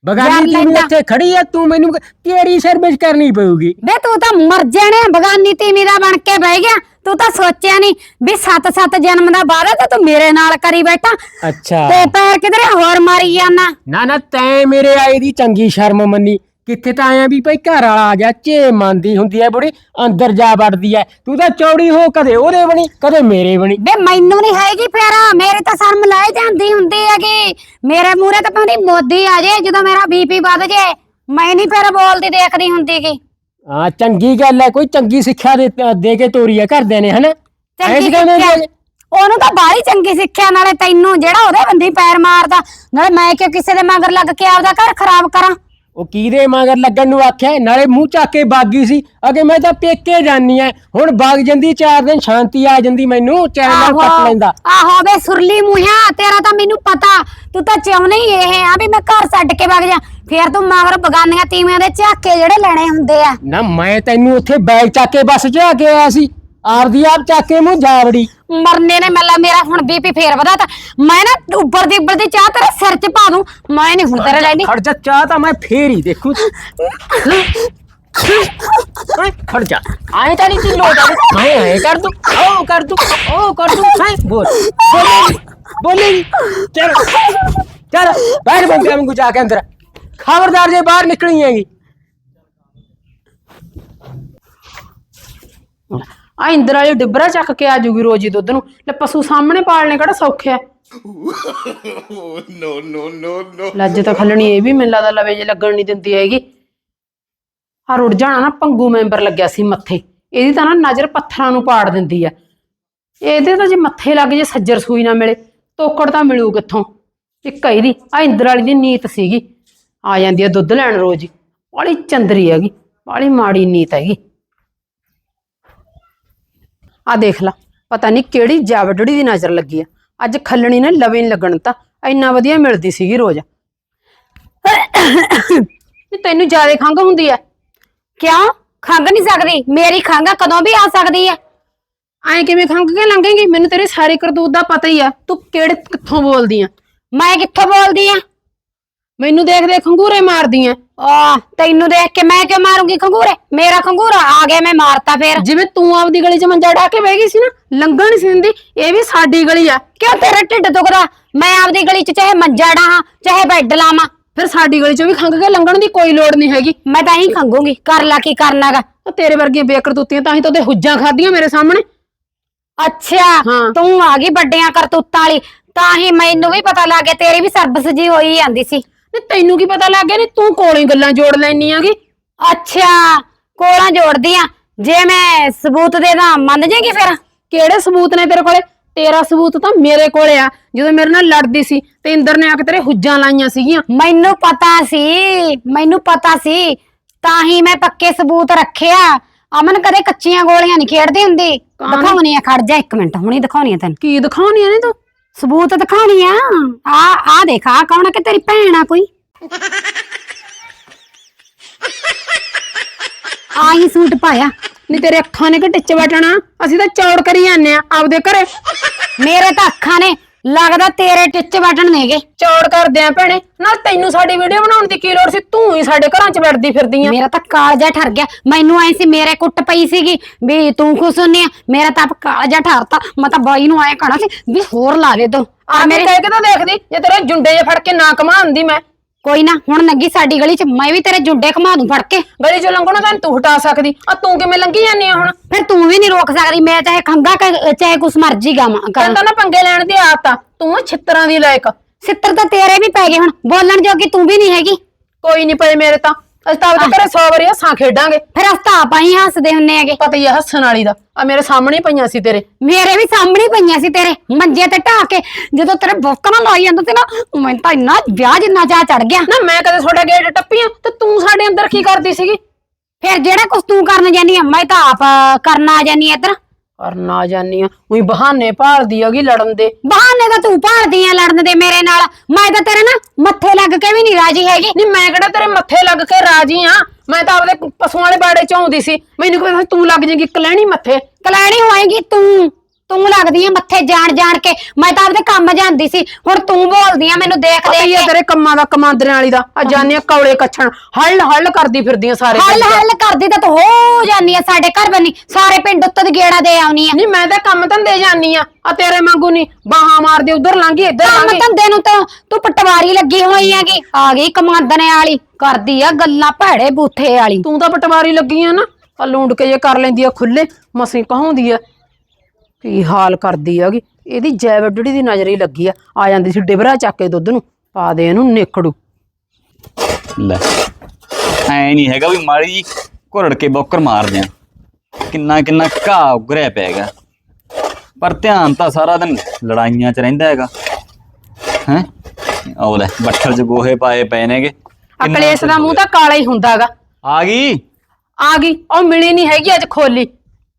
ਬਗਾਨੀ ਤੂੰ ਲੈਂਦਾ। ਇੱਥੇ ਖੜੀ ਹੈ ਤੂੰ ਮੈਨੂੰ ਤੇਰੀ ਸਰਵਿਸ ਕਰਨੀ ਪਊਗੀ? ਵੇ ਤੂੰ ਤਾਂ ਮਰ ਜਾਣਾ ਬਗਾਨੀ ਤੀਵੀਂ ਦਾ ਬਣ ਕੇ ਬਹਿ ਗਿਆ। ਤੂੰ ਤਾਂ ਸੋਚਿਆ ਨਹੀਂ ਵੀ ਸੱਤ ਸੱਤ ਜਨਮ ਦਾ ਵਾਅਦਾ ਤਾਂ ਤੂੰ ਮੇਰੇ ਨਾਲ ਕਰੀ ਬੈਠਾ। ਅੱਛਾ। ਤੇ ਪੈਰ ਕਿਧਰੇ ਹੋਰ ਮਾਰੀ ਜਾਣਾ ਨਾ ਨਾ ਤੈਂ ਮੇਰੇ ਆਏ ਦੀ ਚੰਗੀ ਸ਼ਰਮ ਮੰਨੀ। ਕਿੱਥੇ ਤਾਂ ਆਇਆ ਵੀ ਭਾਈ ਘਰ ਵਾਲਾ ਆ ਗਿਆ ਝੇ ਮੰਨਦੀ ਹੁੰਦੀ ਐ ਬੁੜੀ ਅੰਦਰ ਜਾ ਵੜਦੀ ਐ। ਤੂੰ ਤਾਂ ਚੌੜੀ ਹੋ ਕਦੇ ਉਹਦੇ ਬਣੀ ਕਦੇ ਮੇਰੇ ਬਣੀ। ਵੇ ਮੈਨੂੰ ਨਹੀਂ ਹੈਗੀ ਫੇਰ ਮੇਰੇ ਤਾਂ ਸ਼ਰਮ ਲੈ ਜਾਂਦੀ ਹੁੰਦੀ ਹੈਗੀ। ਮੇਰੇ ਮੂਹਰੇ ਤਾਂ ਭਾਵੇਂ ਮੋਦੀ ਆ ਜੇ ਜਦੋਂ ਮੇਰਾ ਬੀਪੀ ਵੱਧ ਜੇ ਮੈਂ ਨਹੀਂ ਫਿਰ ਬੋਲਦੀ ਦੇਖਦੀ ਹੁੰਦੀ ਗੀ। ਹਾਂ ਚੰਗੀ ਗੱਲ ਹੈ ਕੋਈ ਚੰਗੀ ਸਿੱਖਿਆ ਦੇ ਦੇ ਕੇ ਤੋਰੀ ਹੈ ਘਰਦਿਆਂ ਨੇ ਹਨਾ? ਚੰਗੀ ਐਸ ਕਹਿੰਦੇ ਸਿੱਖਿਆ। ਨੇ ਉਹਨੂੰ ਤਾਂ ਬਾਹਲੀ ਚੰਗੀ ਸਿੱਖਿਆ ਨਾਲੇ ਤੈਨੂੰ ਜਿਹੜਾ ਉਹਦੇ ਬੰਦੀ ਪੈਰ ਮਾਰਦਾ ਨਾਲੇ ਮੈਂ ਕਿਉਂ ਕਿਸੇ ਦੇ ਮਗਰ ਲੱਗ ਕੇ ਆਪਦਾ ਘਰ ਖਰਾਬ ਕਰਾਂ? ਉਹ ਕਿਹਦੇ ਮਗਰ ਲੱਗਣ ਨੂੰ ਆਖਿਆ ਨਾਲੇ ਮੂੰਹ ਚੱਕ ਕੇ ਬਾਗੀ ਸੀ। ਅਗੇ ਮੈਂ ਤਾਂ ਪੇਕੇ ਜਾਨੀ ਐ ਹੁਣ ਬਾਗ ਜਾਂਦੀ ਚਾਰ ਦਿਨ ਸ਼ਾਂਤੀ ਆ ਜਾਂਦੀ ਮੈਨੂੰ ਚੈਨ ਨਾਲ ਕੱਟ ਲੈਂਦਾ। ਆਹੋ ਵੇ ਸੁਰਲੀ ਮੂੰਹਾਂ ਤੇਰਾ ਤਾਂ ਮੈਨੂੰ ਪਤਾ। ਤੂੰ ਤਾਂ ਚਾਹੁੰਦਾ ਹੀ ਇਹ ਆ ਵੀ ਮੈਂ ਘਰ ਛੱਡ ਕੇ ਵਗ ਜਾ। ਫੇਰ ਤੂੰ ਮਗਰ ਬਗਾਨੀਆਂ ਤੀਵੀਆਂ ਦੇ ਝਾਕੇ ਜਿਹੜੇ ਲੈਣੇ ਹੁੰਦੇ ਆ। ਨਾ ਮੈਂ ਤੈਨੂੰ ਉੱਥੇ ਬੈਗ ਚੱਕ ਕੇ ਬੱਸ ਆ ਕੇ ਆਇਆ ਸੀ। ਆਪਦੀ ਆਪ ਚੱਕ ਕੇ ਮੂੰਹ ਜਾਵੜੀ। ਮਰਨੇ ਨੇ ਮੱਲਾ ਮੇਰਾ, ਹੁਣ ਬੀਪੀ ਫੇਰ ਵਧਾਤਾ ਮੈਂ ਨਾ ਉੱਪਰ ਦੀ ਉੱਪਰ ਦੀ ਚਾਹ ਤੇਰੇ ਸਿਰ 'ਚ ਪਾ ਦੂੰ। ਮੈਂ ਨਹੀਂ ਹੁਣ ਤੇਰੇ ਲੈਣੀ। ਖੜ ਜਾ, ਚਾਹ ਤਾਂ ਮੈਂ ਫੇਰ ਹੀ ਦੇਖੂ। ਓਏ, ਖੜ ਜਾ। ਆਏ ਤਾਂ ਨਹੀਂ ਤੀ ਲੋਟ ਆ ਮੈਂ ਐ ਕਰ ਦੂੰ। ਉਹ ਕਰ ਦੂੰ। ਉਹ ਕਰ ਦੂੰ। ਹਾਂ, ਬੋਲ। ਬੋਲੇ। ਬੋਲੇ। ਚਲ। ਚਲ। ਬਾਹਰ ਬੰਦ ਕਰ ਮੈਨੂੰ ਜਾ ਕੇ ਅੰਦਰ। ਖਬਰਦਾਰ ਜੇ ਬਾਹਰ ਨਿਕਲੀ ਹੈਗੀ। ਆ ਇੰਦਰ ਵਾਲੀ ਡਿੱਬਰਾ ਚੱਕ ਕੇ ਆ ਜੂਗੀ ਰੋਜ਼ ਹੀ ਦੁੱਧ ਨੂੰ। ਲੈ ਪਸ਼ੂ ਸਾਹਮਣੇ ਪਾਲਣੇ ਕਿਹੜਾ ਸੌਖੇ ਆ। No, no, no, no. ਲੱਜ ਤਾਂ ਖੱਲਣੀ ਇਹ ਵੀ ਮੈਨੂੰ ਲੱਗਦਾ ਲਵੇ ਜੇ ਲੱਗਣ ਨਹੀਂ ਦਿੰਦੀ ਹੈਗੀ। ਆ ਰੁੜ ਜਾਣਾ ਨਾ ਪੰਗੂ ਮੈਂਬਰ ਲੱਗਿਆ ਸੀ ਮੱਥੇ। ਇਹਦੀ ਤਾਂ ਨਾ ਨਜ਼ਰ ਪੱਥਰਾਂ ਨੂੰ ਪਾੜ ਦਿੰਦੀ ਆ। ਇਹਦੇ ਤਾਂ ਜੇ ਮੱਥੇ ਲੱਗ ਜੇ ਸੱਜਰ ਸੂਈ ਨਾ ਮਿਲੇ ਤੋਕੜ ਤਾਂ ਮਿਲੂ ਕਿੱਥੋਂ? ਇੱਕ ਇਹਦੀ ਆ ਇੰਦਰ ਵਾਲੀ ਦੀ ਨੀਤ ਸੀਗੀ। ਆ ਜਾਂਦੀ ਆ ਦੁੱਧ ਲੈਣ ਰੋਜ਼ ਹੀ। ਬਾਲੀ ਚੰਦਰੀ ਹੈਗੀ ਬਾਲੀ ਮਾੜੀ ਨੀਤ ਹੈਗੀ। ਆ ਦੇਖ ਲਾ ਪਤਾ ਨਹੀਂ ਕਿਹੜੀ ਜਾਵੜੜੀ ਦੀ ਨਜ਼ਰ ਲੱਗੀ ਆ। ਅੱਜ ਖੱਲਣੀ ਨੇ ਲਵੇ ਨੀ ਲੱਗਣ ਤਾਂ ਇੰਨਾ ਵਧੀਆ ਮਿਲਦੀ ਸੀਗੀ ਰੋਜ਼। ਨਹੀਂ ਤੈਨੂੰ ਜ਼ਿਆਦਾ ਖੰਘ ਹੁੰਦੀ ਆ? ਕਿਉਂ? ਖੰਗ ਨਹੀਂ ਸਕਦੀ। ਮੇਰੀ ਖੰਗ ਕਦੋਂ ਵੀ ਆ ਸਕਦੀ ਆ? ਐਂ ਕਿਵੇਂ ਖੰਘ ਕੇ ਲੰਘੇਂਗੀ? ਮੈਨੂੰ ਤੇਰੀ ਸਾਰੀ ਕਰਤੂਤ ਦਾ ਪਤਾ ਹੀ ਆ। ਤੂੰ ਕਿਹੜੇ ਕਿੱਥੋਂ ਬੋਲਦੀ ਆ? ਮੈਂ ਕਿੱਥੋਂ ਬੋਲਦੀ ਆ? ਮੈਨੂੰ ਦੇਖ ਦੇਖ ਖੰਗੂਰੇ ਮਾਰਦੀ ਆ ਆ ਤੈਨੂੰ ਦੇਖ ਕੇ ਮੈਂ ਕਿਉਂ ਮਾਰੂੰਗੀ ਖੰਗੂਰੇ? ਮੇਰਾ ਖੰਗੂਰਾ ਆ ਗਿਆ ਮੈਂ ਮਾਰਤਾ ਫੇਰ। ਜਿਵੇਂ ਤੂੰ ਆਪਦੀ ਗਲੀ 'ਚ ਮੰਜਾ ਢਾ ਕੇ ਬਹਿ ਗਈ ਸੀ ਨਾ ਲੰਘਣ ਨਹੀਂ ਸੀ ਦਿੰਦੀ ਇਹ ਵੀ ਸਾਡੀ ਗਲੀ ਆ। ਕਿਉਂ ਤੇਰਾ ਢਿੱਡ ਦੁਖਦਾ? ਮੈਂ ਆਪਦੀ ਗਲੀ 'ਚ ਚਾਹੇ ਮੰਜਾ ਡਾਹਾਂ ਚਾਹੇ ਬੈੱਡ ਲਾਵਾਂ। ਫਿਰ ਸਾਡੀ ਗਲੀ 'ਚੋਂ ਵੀ ਖੰਘ ਕੇ ਲੰਘਣ ਦੀ ਕੋਈ ਲੋੜ ਨਹੀਂ ਹੈਗੀ। ਮੈਂ ਤਾਂ ਹੀ ਖੰਗੂਗੀ ਕਰ ਲਾ ਕੀ ਕਰਨਾਗਾ ਉਹ ਤੇਰੇ ਵਰਗੀਆਂ ਬੇਕਰਤੂਤੀਆਂ ਤਾਂ ਹੀ ਤਾਂ ਉਹਦੇ ਹੁੱਜਾਂ ਖਾਧੀਆਂ ਮੇਰੇ ਸਾਹਮਣੇ। ਅੱਛਾ ਹਾਂ। ਤੂੰ ਆ ਗਈ ਵੱਡੀਆਂ ਕਰਤੂਤਾਂ ਵਾਲੀ ਤਾਂ ਹੀ ਮੈਨੂੰ ਵੀ ਪਤਾ ਲੱਗ ਗਿਆ ਤੇਰੀ ਵੀ ਸਰਬਸ ਜੀ ਹੋਈ ਜਾਂਦੀ ਸੀ। ਨਹੀਂ ਤੈਨੂੰ ਕੀ ਪਤਾ ਲੱਗ ਗਿਆ ਨਹੀਂ ਤੂੰ ਕੋਲੇ ਗੱਲਾਂ ਜੋੜ ਲੈਣੀ ਆਗੀ ਅੱਛਾ ਕੋਲਾਂ ਜੋੜਦੀ ਆ। ਜੇ ਮੈਂ ਸਬੂਤ ਦੇ ਦਾਂ ਮੰਨ ਜਾਏਗੀ ਫਿਰ? ਕਿਹੜੇ ਸਬੂਤ ਨੇ ਤੇਰੇ ਕੋਲੇ? ਤੇਰਾ ਸਬੂਤ ਤਾਂ ਮੇਰੇ ਕੋਲੇ ਆ। ਜਦੋਂ ਮੇਰੇ ਨਾਲ ਲੜਦੀ ਸੀ ਤੇ ਇੰਦਰ ਨੇ ਆ ਕੇ ਤੇਰੇ ਹੁੱਜਾਂ ਲਾਈਆਂ ਸੀਗੀਆਂ। ਮੈਨੂੰ ਪਤਾ ਸੀ ਮੈਨੂੰ ਪਤਾ ਸੀ। ਤਾਂ ਹੀ ਮੈਂ ਪੱਕੇ ਸਬੂਤ ਰੱਖਿਆ। ਅਮਨ ਕਦੇ ਕੱਚੀਆਂ ਗੋਲੀਆਂ ਨਹੀਂ ਖੇਡਦੀ ਹੁੰਦੀ? ਦਿਖਾਉਣੀ ਆ ਖੜ ਜਾ ਇੱਕ ਮਿੰਟ ਹੁਣੀ ਦਿਖਾਉਣੀ ਆ ਤੈਨੂੰ। ਕੀ ਦਿਖਾਉਣੀ ਆ ਨੀ ਤੂੰ? ਸਬੂਤ ਦਿਖਾਉਣੀ ਆ। ਆ ਆ ਦੇਖ ਆ ਕੌਣ ਆ ਕਿ ਤੇਰੀ ਭੈਣ ਆ ਕੋਈ? ਆਹੀ ਸੂਟ ਪਾਇਆ। ਨਹੀਂ ਤੇਰੇ ਅੱਖਾਂ ਨੇ ਕਿ ਟਿੱਚ ਵਟਣਾ ਅਸੀਂ ਤਾਂ ਚੌੜ ਕਰੀ ਜਾਂਦੇ ਆ ਆਪਦੇ ਘਰੇ। ਮੇਰੇ ਤਾਂ ਅੱਖਾਂ ਨੇ ਲੱਗਦਾ ਤੇਰੇ ਟਿੱਚ ਵਟਣ ਨੇਗੇ ਚੌੜ ਕਰਦੇ ਆ ਭੈਣੇ। ਨਾਲ ਤੈਨੂੰ ਸਾਡੀ ਵੀਡੀਓ ਬਣਾਉਣ ਦੀ ਕੀ ਲੋੜ ਸੀ? ਤੂੰ ਹੀ ਸਾਡੇ ਘਰਾਂ 'ਚ ਵੜਦੀ ਫਿਰਦੀ ਆ। ਮੇਰਾ ਤਾਂ ਕਾਲਜਾ ਠਰ ਗਿਆ। ਮੈਨੂੰ ਐ ਸੀ ਮੇਰੇ ਕੁੱਟ ਪਈ ਸੀਗੀ ਵੀ ਤੂੰ ਖੁਸ਼ ਹੁੰਨੀ ਆ। ਮੇਰਾ ਤਾਂ ਆਪ ਕਾਲਜਾ ਠਰਤਾ। ਮੈਂ ਤਾਂ ਬਾਈ ਨੂੰ ਐ ਕਹਣਾ ਸੀ ਵੀ ਹੋਰ ਲਾ ਦੇ ਦੋ। ਆ ਮੇਰੇ ਕਹਿ ਕੇ ਤਾਂ ਦੇਖਦੀ ਜੇ ਤੇਰੇ ਜੁੰਡੇ ਜੇ ਫੜ ਕੇ ਨਾ ਕਮਾਉਂਦੀ ਮੈਂ। ਕੋਈ ਨਾ ਹੁਣ ਲੱਗੀ ਸਾਡੀ ਗਲੀ 'ਚ ਮੈਂ ਵੀ ਤੇਰੇ ਜੁੰਡੇ ਘਮਾ ਦੂੰ ਫੜ ਕੇ। ਗਲੀ 'ਚੋਂ ਲੰਘਣਾ ਤਾਂ ਤੂੰ ਹਟਾ ਸਕਦੀ। ਆ ਤੂੰ ਕਿਵੇਂ ਲੰਘੀ ਜਾਂਦੀ ਆ ਹੁਣ? ਫਿਰ ਤੂੰ ਵੀ ਨਹੀਂ ਰੋਕ ਸਕਦੀ ਮੈਂ ਚਾਹੇ ਖੰਗਾ ਕ- ਚਾਹੇ ਕੁਛ ਮਰਜ਼ੀ ਗਾਵਾਂ ਕਰਾਂ। ਕਹਿੰਦਾ ਨਾ ਪੰਗੇ ਲੈਣ ਦੀ ਆਦਤ ਆ। ਤੂੰ ਛਿੱਤਰਾਂ ਦੀ ਲਾਇਕ। ਸਿੱਤਰ ਤਾਂ ਤੇਰੇ ਵੀ ਪੈ ਗਏ ਹੁਣ ਬੋਲਣ ਜੋਗੀ ਤੂੰ ਵੀ ਨਹੀਂ ਹੈਗੀ। ਕੋਈ ਨਹੀਂ ਪਏ ਮੇਰੇ ਤਾਂ। ਅਸੀਂ ਤਾਂ ਆਪਦੇ ਘਰੇ 100 ਵਾਰੀ ਹੱਸਾਂ ਖੇਡਾਂਗੇ। ਫਿਰ ਅਸਤਾ ਆਪਾਂ ਹੀ ਹੱਸਦੇ ਹੁੰਨੇ ਹੈਗੇ। ਪਤਾ ਹੀ ਆ ਹੱਸਣ ਵਾਲੀ ਦਾ। ਆ ਮੇਰੇ ਸਾਹਮਣੇ ਹੀ ਪਈਆਂ ਸੀ ਤੇਰੇ। ਮੇਰੇ ਵੀ ਸਾਹਮਣੇ ਹੀ ਪਈਆਂ ਸੀ ਤੇਰੇ। ਮੰਜੇ ਤੇ ਢਾ ਕੇ ਜਦੋਂ ਤੇਰੇ ਬੋਕਣਾ ਲਾਈ ਜਾਂਦਾ ਸੀ ਨਾ ਮੈਨੂੰ ਤਾਂ ਇੰਨਾ ਵਿਆਹ ਜਿੰਨਾ ਚਾਹ ਚੜ ਗਿਆ। ਨਾ ਮੈਂ ਕਦੇ ਤੁਹਾਡੇ ਗੇਟ ਟੱਪੀਆਂ ਤੇ ਤੂੰ ਸਾਡੇ ਅੰਦਰ ਕੀ ਕਰਦੀ ਸੀਗੀ? ਫਿਰ ਜਿਹੜਾ ਕੁਛ ਤੂੰ ਕਰਨ ਜਾਨੀ ਆ ਮੈਂ ਤਾਂ ਆਪ ਕਰਨ ਆ ਜਾਨੀ ਆ ਇੱਧਰ। ਕਰਨਾ ਜਾਨੀ ਆ। ਉਹੀ ਬਹਾਨੇ ਭਾਲਦੀ ਹੈਗੀ ਲੜਨ ਦੇ। ਬਹਾਨੇ ਤਾਂ ਤੂੰ ਭਾਲਦੀ ਆ ਲੜਨ ਦੇ ਮੇਰੇ ਨਾਲ। ਮੈਂ ਤਾਂ ਤੇਰੇ ਨਾ ਮੱਥੇ ਲੱਗ ਕੇ ਵੀ ਨਹੀਂ ਰਾਜੀ ਹੈਗੀ। ਨਹੀਂ ਮੈਂ ਕਿਹੜਾ ਤੇਰੇ ਮੱਥੇ ਲੱਗ ਕੇ ਰਾਜੀ ਆ? ਮੈਂ ਤਾਂ ਆਪਦੇ ਪਸ਼ੂਆਂ ਵਾਲੇ ਬਾੜੇ ਚ ਆਉਂਦੀ ਸੀ। ਮੈਨੂੰ ਕਹਿੰਦਾ ਤੂੰ ਲੱਗ ਜਾਏਗੀ ਕਲੈਣੀ ਮੱਥੇ। ਕਲੈਣੀ ਹੋਏਗੀ ਤੂੰ। ਤੂੰ ਲੱਗਦੀ ਆ ਮੱਥੇ ਜਾਣ ਜਾਣ ਕੇ। ਮੈਂ ਤਾਂ ਆਪਦੇ ਕੰਮ ਜਾਂਦੀ ਸੀ। ਹੁਣ ਤੂੰ ਬੋਲਦੀ ਆ ਮੈਨੂੰ ਦੇਖ ਦੇਖ ਆ ਕੇ। ਤੇਰੇ ਕੰਮਾਂ ਦਾ ਕਮਾਂਦਰਿਆਂ ਵਾਲੀ ਦਾ। ਆ ਜਾਨੀਆਂ ਕੌਲੇ ਕੱਛਣ। ਹੱਲ ਹੱਲ ਕਰਦੀ ਫਿਰਦੀਆਂ ਸਾਰੇ ਹੱਲ 'ਚ। ਹੱਲ ਕਰਦੀ ਤਾਂ ਤੂੰ ਹੋ ਜਾਨੀ ਆ ਸਾਡੇ ਘਰ ਬੰਨੀ ਸਾਰੇ ਪਿੰਡ ਉੱਤੇ ਦੀ ਗੇੜਾ ਦੇ ਆਉਣੀ ਆ। ਨਹੀਂ ਮੈਂ ਤਾਂ ਕੰਮ ਧੰਦੇ ਜਾਨੀ ਆ। ਆ ਤੇਰੇ ਵਾਂਗੂ ਨਹੀਂ। ਬਾਹਾਂ ਮਾਰਦੇ ਉਧਰ ਲੰਘੀ ਇੱਧਰ ਕੰਮ ਲੰਘੀ। ਧੰਦੇ ਨੂੰ ਤਾਂ ਤੂੰ ਪਟਵਾਰੀ ਲੱਗੀ ਹੋਈ ਹੈਗੀ। ਆ ਗਈ ਕਮਾਂਦਨੇ ਵਾਲੀ। ਕਰਦੀ ਆ ਗੱਲਾਂ ਭੈੜੇ ਬੂਥੇ ਵਾਲੀ। ਤੂੰ ਤਾਂ ਪਟਵਾਰੀ ਲੱਗੀ ਆ ਨਾ। ਆ ਲੂੰਡ ਕੇ ਜੇ ਕਰ ਲੈਂਦੀ ਆ ਖੁੱਲੇ। ਮਸੀਂ ਕਹਾਉਂਦੀ ਆ ਕੀ ਹਾਲ ਕਰਦੀ ਆਗੀ ਇਹਦੀ ਜੈ ਵੱਡੜੀ ਦੀ ਨਜ਼ਰ ਹੀ ਲੱਗੀ ਆ। ਆ ਜਾਂਦੀ ਸੀ ਡਿਬਰਾ ਚੱਕ ਕੇ ਦੁੱਧ ਨੂੰ। ਪਾ ਦੇ ਇਹਨੂੰ ਨੇਕੜੂ ਲੈ ਐ ਨਹੀਂ ਹੈਗਾ ਵੀ ਮਾੜੀ ਜੀ ਘੁਰੜ ਕੇ ਬੌਕਰ ਮਾਰਦੇ ਆ। ਕਿੰਨਾ ਕਿੰਨਾ ਘਾਹ ਉਗਰਿਆ ਪਿਆਗਾ ਪਰ ਧਿਆਨ ਤਾਂ ਸਾਰਾ ਦਿਨ ਲੜਾਈਆਂ 'ਚ ਰਹਿੰਦਾ ਹੈਗਾ। ਹੈ? ਉਹ ਲੈ ਬੱਠਲ 'ਚ ਗੋਹੇ ਪਾਏ ਪਏ ਨੇਗੇ। ਅਕਲੇਸ਼ ਦਾ ਮੂੰਹ ਤਾਂ ਕਾਲਾ ਹੀ ਹੁੰਦਾਗਾ। ਆ ਗਈ? ਆ ਗਈ। ਉਹ ਮਿਲੀ ਨਹੀਂ ਹੈਗੀ ਅੱਜ ਖੋਲੀ।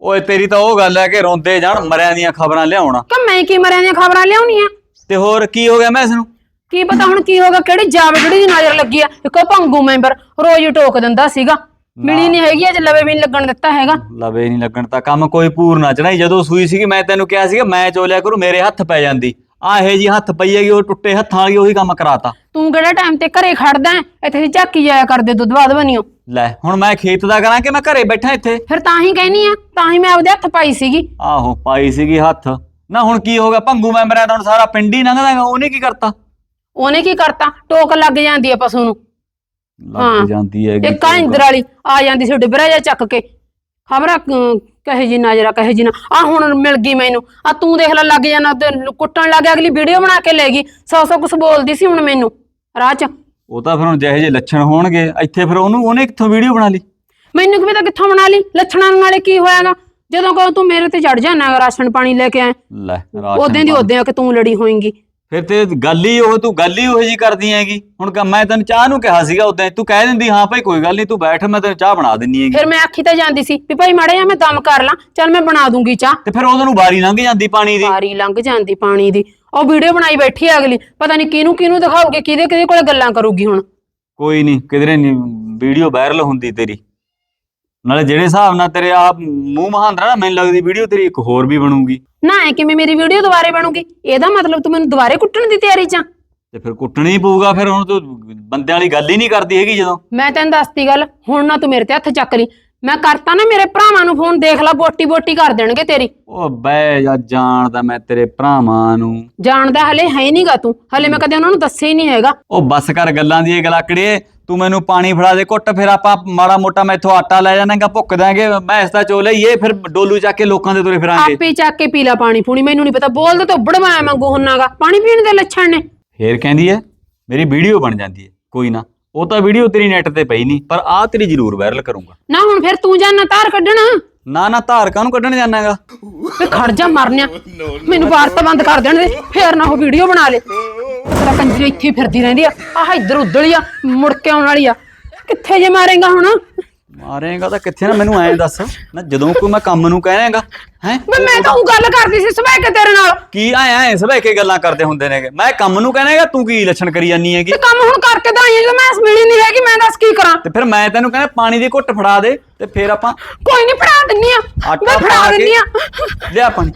ਓਏ ਤੇਰੀ ਤਾਂ ਉਹ ਗੱਲ ਹੈ ਕਿ ਰੋਂਦੇ ਜਾਣ ਮਰਿਆਂ ਦੀਆਂ ਖਬਰਾਂ ਲਿਆਉਣਾ। ਕਿ ਮੈਂ ਕੀ ਮਰਿਆਂ ਦੀਆਂ ਖਬਰਾਂ ਲਿਆਉਣੀਆਂ ਤੇ ਹੋਰ ਕੀ ਹੋ ਗਿਆ ਮੈਂ ਇਸ ਨੂੰ ਕੀ ਪਤਾ ਹੁਣ ਕੀ ਹੋਗਾ ਕਿਹੜੀ ਜਾਵੇ ਜਿਹੜੀ ਦੀ ਨਜ਼ਰ ਲੱਗੀ ਆ? ਇੱਕੋ ਭੰਗੂ ਮੈਂਬਰ ਰੋਜ਼ ਹੀ ਟੋਕ ਦਿੰਦਾ ਸੀਗਾ। ਮਿਲੀ ਨਹੀਂ ਹੈਗੀ ਅੱਜ ਲਵੇ ਵੀ ਨਹੀਂ ਲੱਗਣ ਦਿੱਤਾ ਹੈਗਾ। ਲਵੇ ਨਹੀਂ ਲੱਗਣ ਤਾਂ ਕੰਮ ਕੋਈ ਪੂਰ ਨਾ ਚੜਾਈ। ਜਦੋਂ ਸੂਈ ਸੀਗੀ ਮੈਂ ਤੈਨੂੰ ਕਿਹਾ ਸੀਗਾ ਮੈਂ ਚੋਲਿਆ ਕਰੂ ਮੇਰੇ ਹੱਥ ਪੈ ਜਾਂਦੀ। ਆ ਇਹ ਜੀ ਹੱਥ ਪਈ ਹੈਗੀ ਉਹ ਟੁੱਟੇ ਹੱਥਾਂ ਵਾਲੀ ਉਹੀ ਕੰਮ ਕਰਾਤਾ। ਤੂੰ ਕਿਹੜਾ ਟਾਈਮ ਤੇ ਘਰੇ ਖੜਦਾ ਹੈ? ਇੱਥੇ ਝਾਕੀ ਜਾਇਆ ਕਰਦੇ ਦੁੱਧ ਬਾਦ ਬਣਿਓ। ਲੈ ਹੁਣ ਮੈਂ ਖੇਤ ਦਾ ਕਰਾਂ ਕਿ ਮੈਂ ਘਰੇ ਬੈਠਾ ਇੱਥੇ? ਫਿਰ ਤਾਂ ਹੀ ਕਹਿਨੀ ਆ ਤਾਂ ਹੀ ਮੈਂ ਆਪਦੇ ਹੱਥ ਪਾਈ ਸੀਗੀ। ਆਹੋ ਪਾਈ ਸੀਗੀ ਹੱਥ। ਨਾ ਹੁਣ ਕੀ ਹੋ ਗਿਆ ਭੰਗੂ ਮੈਂਬਰਾਂ ਦਾ ਹੁਣ ਸਾਰਾ ਪਿੰਡ ਹੀ ਲੰਘਦਾ ਹੈਗਾ ਉਹਨੇ ਕੀ ਕਰਤਾ? ਉਹਨੇ ਕੀ ਕਰਤਾ? ਟੋਕ ਲੱਗ ਜਾਂਦੀ ਆ ਪਸ਼ੂ ਨੂੰ। ਹਾਂ। ਲੱਗ ਜਾਂਦੀ ਹੈਗੀ ਇੱਕ ਆ ਇੰਦਰ ਵਾਲੀ ਆ ਜਾਂਦੀ ਸੀ ਡਿਬਰਾ ਜਿਹਾ ਚੱਕ ਕੇ। ਖਬਰ ਕਹੇ ਜੀ ਨਜ਼ਰਾ ਕਹੇ ਜੀ ਨਾ। ਆ ਹੁਣ ਮਿਲ ਗਈ ਮੈਨੂੰ। ਆ ਤੂੰ ਦੇਖ ਲੈ ਲੱਗ ਜਾਣਾ ਤੇ ਕੁੱਟਣ ਲੱਗ ਗਿਆ ਅਗਲੀ ਵੀਡੀਓ ਬਣਾ ਕੇ ਲੈ ਗਈ। ਸੌ ਸੌ ਕੁਛ ਬੋਲਦੀ ਸੀ ਹੁਣ ਮੈਨੂੰ। ਰਾਹ ਚ। ਉਹ ਤਾਂ ਫਿਰ ਹੁਣ ਜਿਹੇ ਜਿਹੇ ਲੱਛਣ ਹੋਣਗੇ ਇੱਥੇ ਫਿਰ ਉਹਨੂੰ ਉਹਨੇ ਕਿੱਥੋਂ ਵੀਡੀਓ ਬਣਾ ਲਈ? ਮੈਨੂੰ ਕਿਵੇਂ ਤਾਂ ਕਿੱਥੋਂ ਬਣਾ ਲਈ? ਲੱਛਣਾਂ ਨਾਲੇ ਕੀ ਹੋਇਆਗਾ? ਜਦੋਂ ਕਹੋ ਤੂੰ ਮੇਰੇ ਤੇ ਚੜ ਜਾਣਾ ਰਾਸ਼ਨ ਪਾਣੀ ਲੈ ਕੇ ਆਏ ਲੈ ਰਾਸ਼ਨ ਉਦੋਂ ਦੀ। ਉਦੋਂ ਆ ਕਿ ਤੂੰ ਲੜੀ ਹੋਏਂਗੀ। ਫਿਰ ਤੇ ਗੱਲ ਹੀ ਉਹ ਤੂੰ ਗੱਲ ਹੀ ਉਹ ਜੀ ਕਰਦੀ ਹੈਗੀ। ਹੁਣ ਕ- ਮੈਂ ਤੈਨੂੰ ਚਾਹ ਨੂੰ ਕਿਹਾ ਸੀਗਾ ਉਦੋਂ ਤੂੰ ਕਹਿ ਦਿੰਦੀ ਹਾਂ ਭਾਈ ਕੋਈ ਗੱਲ ਨਹੀਂ ਤੂੰ ਬੈਠ ਮੈਂ ਤੈਨੂੰ ਚਾਹ ਬਣਾ ਦਿੰਨੀ ਹੈਗੀ। ਫਿਰ ਮੈਂ ਆਖੀ ਤਾਂ ਜਾਂਦੀ ਸੀ ਵੀ ਭਾਈ ਮਾੜੇ ਆ ਮੈਂ ਦਮ ਕਰ ਲਾਂ। ਚੱਲ ਮੈਂ ਬਣਾ ਦੂੰਗੀ ਚਾਹ। ਤੇ ਫਿਰ ਉਦੋਂ ਨੂੰ ਬਾਰੀ ਲੰਘ ਜਾਂਦੀ ਪਾਣੀ ਦੀ। ਸਾਰੀ ਲੰਘ ਜਾਂਦੀ ਪਾਣੀ ਦੀ। ਉਹ ਵੀਡੀਓ ਬਣਾਈ ਬੈਠੀ ਆ ਅਗਲੀ। ਪਤਾ ਨਹੀਂ ਕਿਹਨੂੰ ਕਿਹਨੂੰ ਦਿਖਾਉਗੀ ਕਿਹਦੇ ਕਿਹਦੇ ਕੋਲੇ ਗੱਲਾਂ ਕਰੂਗੀ ਹੁਣ। ਕੋਈ ਨਹੀਂ ਕਿਧਰੇ ਨਹੀਂ ਵੀਡੀਓ ਵਾਇਰਲ ਹੁੰਦੀ ਤੇਰੀ। ਨਾਲੇ ਜਿਹੜੇ ਹਿਸਾਬ ਨਾਲ ਤੇਰੇ ਆਪ ਮੂੰਹ ਮਹਾਂਦਰਾ ਨਾ ਮੈਨੂੰ ਲੱਗਦੀ ਵੀਡੀਓ ਤੇਰੀ ਇੱਕ ਹੋਰ ਵੀ ਬਣੂਗੀ। ਨਾ ਐ ਕਿਵੇਂ ਮੇਰੀ ਵੀਡੀਓ ਦੁਬਾਰੇ ਬਣੂਗੀ? ਇਹਦਾ ਮਤਲਬ ਤੂੰ ਮੈਨੂੰ ਦੁਬਾਰੇ ਕੁੱਟਣ ਦੀ ਤਿਆਰੀ ਚ ਆਂ? ਤੇ ਫਿਰ ਕੁੱਟਣੀ ਹੀ ਪਊਗਾ ਫਿਰ ਹੁਣ ਤੂੰ ਬੰਦਿਆਂ ਵਾਲੀ ਗੱਲ ਹੀ ਨਹੀਂ ਕਰਦੀ ਹੈਗੀ ਜਦੋਂ। ਮੈਂ ਤੈਨੂੰ ਦੱਸਤੀ ਗੱਲ ਹੁਣ ਨਾ ਤੂੰ ਮੇਰੇ ਤੇ ਹੱਥ ਚੱਕ ਲਈ ਮੈਂ ਕਰਤਾ ਨਾ ਮੇਰੇ ਭਰਾਵਾਂ ਨੂੰ ਫੋਨ ਦੇਖ ਲੈ ਬੋਟੀ ਬੋਟੀ ਕਰ ਦੇਣਗੇ ਤੇਰੀ। ਉਹ ਬੈ ਜਾ ਜਾਣਦਾ ਮੈਂ ਤੇਰੇ ਭਰਾਵਾਂ ਨੂੰ। ਜਾਣਦਾ ਹਲੇ ਹੈ ਨਹੀਂਗਾ ਤੂੰ ਹਲੇ ਮੈਂ ਕਦੇ ਉਹਨਾਂ ਨੂੰ ਦੱਸਿਆ ਹੀ ਨਹੀਂ ਹੈਗਾ। ਉਹ ਬੱਸ ਕਰ ਗੱਲਾਂ ਦੀ ਇਹ ਗਲਾਕੜੀਏ ਤੂੰ ਮੈਨੂੰ ਪਾਣੀ ਫੜਾ ਦੇ ਘੁੱਟ ਫਿਰ ਆਪਾਂ ਮਾੜਾ ਮੋਟਾ ਮੈਥੋਂ ਆਟਾ ਲੈ ਜਾਣਾਗਾ ਭੁੱਕ ਦਾਂਗੇ ਮੈਂ ਇਸ ਦਾ ਚੋ ਲਈਏ ਫਿਰ ਡੋਲੂ ਚੱਕ ਕੇ ਲੋਕਾਂ ਦੇ ਤੁਰੇ ਫਿਰਾਂਗੇ। ਆਪੇ ਚੱਕ ਕੇ ਪੀ ਲੈ ਪਾਣੀ ਪੂਣੀ ਮੈਨੂੰ ਨਹੀਂ ਪਤਾ ਬੋਲਦਾ ਤਾਂ ਉੱਬੜ ਮੈਂ ਮੰਗੂ ਹੁੰਨਾਗਾ ਪਾਣੀ ਪੀਣ ਦੇ ਲੱਛਣ ਨੇ। ਫੇਰ ਕਹਿੰਦੀ ਐ ਮੇਰੀ ਵੀਡੀਓ ਬਣ ਜਾਂਦੀ ਐ ਕੋਈ ਨਾ। ਉਹ ਤਾਂ ਵੀਡੀਓ ਤੇਰੀ ਨੈਟ ਤੇ ਪਈ ਨਹੀਂ ਪਰ ਆ ਤੇਰੀ ਜ਼ਰੂਰ ਵਾਇਰਲ ਕਰੂੰਗਾ। ਨਾ ਹੁਣ ਫਿਰ ਤੂੰ ਜਾਨਾ ਤਾਰ ਕੱਢਣਾ। ਨਾ ਨਾ ਧਾਰ ਕਾਹਨੂੰ ਕੱਢਣ ਜਾਣਾਗਾ? ਤੇ ਖੜ ਜਾ ਮਰਨਿਆ। ਮੈਨੂੰ ਬਾਹਰ ਤਾਂ ਬੰਦ ਕਰ ਦੇਣ ਦੇ ਫੇਰ ਨਾ ਉਹ ਵੀਡੀਓ ਬਣਾ ਲੇ। ਤੇਰਾ ਕੰਜਰੀ ਇੱਥੇ ਹੀ ਫਿਰਦੀ ਰਹਿੰਦੀ ਆ ਆਹ ਇੱਧਰ ਉੱਧਰ ਹੀ ਆ ਮੁੜ ਕੇ ਆਉਣ ਵਾਲੀ ਆ। ਕਿੱਥੇ ਜੇ ਮਾਰੇਗਾ ਹੁਣ? ਮਾਰੇਗਾ ਤਾਂ ਕਿੱਥੇ ਨਾ ਮੈਨੂੰ ਐਂ ਦੱਸ। ਨਾ ਜਦੋਂ ਕੋਈ ਮੈਂ ਕੰਮ ਨੂੰ ਕਹਿਣਾਗਾ ਹੈ? ਮੈਂ ਮੈਂ ਤਾਂ ਉਹ ਗੱਲ ਕਰਦੀ ਸੀ ਸਵੇਰ ਕੇ ਤੇਰੇ ਨਾਲ। ਕੀ ਆਇਆ ਐ ਸਭੇ ਕੇ ਗੱਲਾਂ ਕਰਦੇ ਹੁੰਦੇ ਨੇਗੇ? ਮੈਂ ਕੰਮ ਨੂੰ ਕਹਿਣਾਗਾ ਤੂੰ ਕੀ ਲੱਛਣ ਕਰੀ ਜਾਨੀ ਹੈਗੀ? ਤੇ ਕੰਮ ਹੁਣ ਕਰਕੇ ਤਾਂ ਆਈ ਆ ਜਦੋਂ ਮੈਂ ਮਿਲੀ ਨਹੀਂ ਹੈਗੀ ਮੈਂ ਦੱਸ ਕੀ ਕਰਾਂ? ਤੇ ਫਿਰ ਮੈਂ ਤੈਨੂੰ ਕਹਿੰਦਾ ਪਾਣੀ ਦੀ ਘੁੱਟ ਫੜਾ ਦੇ ਤੇ ਫਿਰ ਆਪਾਂ ਕੋਈ ਨਹੀਂ ਫੜਾ ਦਿੰਨੀ ਆ। ਆਟਾ ਮੈਂ ਫੜਾ ਪਾ ਕੇ ਦਿੰਨੀ ਆ। ਲਿਆ ਪਾਣੀ।